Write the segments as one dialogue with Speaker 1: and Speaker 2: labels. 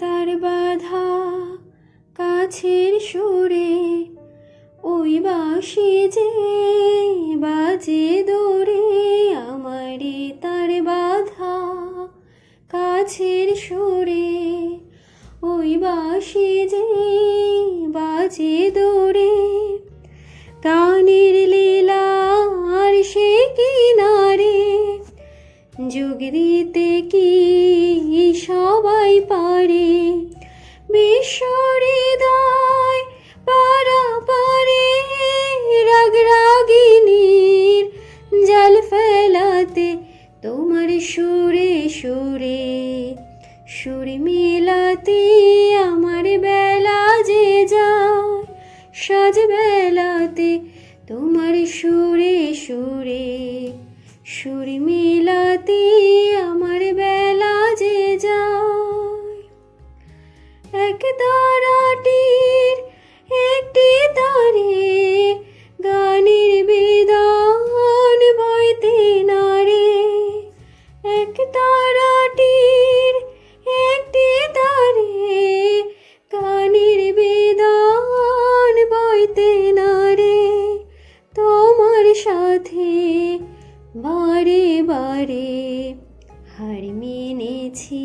Speaker 1: তার বাধা কাছের সুরে, ওই বাসি যে বাজে দৌড়ে আমারে তার বাধা কাছের সুরে, ওই বাসি যে বাজে দৌড়ে কানের লীলা সে কিনারে যোগ দিতে কি সবাই পারে। বিশ্বহৃদয় পারা পারে। রাগ রাগিনীর জাল ফেলাতে তোমার সুরে সুরে। সুর মিলাতে আমার বেলা যে যায়, সাজ বেলাতে তোমার সুরে সুরে। সুর মিলাতে এক তারাটির একটি তারে গানের বেদন বইতে নারে এক তারাটির একটি তারে গানের বেদন বইতে নারে তোমার সাথে বারে বারে হার মেনেছি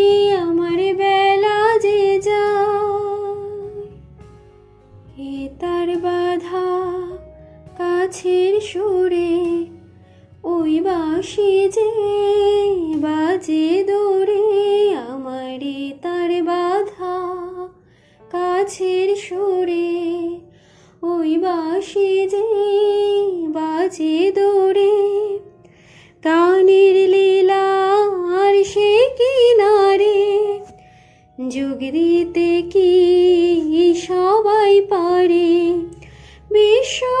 Speaker 1: কাছের সুরে ওই বাসি যে বাজে দৌড়ে আমারে তার বাধা কাছের সুরে ওই বাসি যে বাজে দৌড়ে কানের লীলা সে কিনারে যোগ দিতে কি সবাই পারে? বিশ্বহৃদয়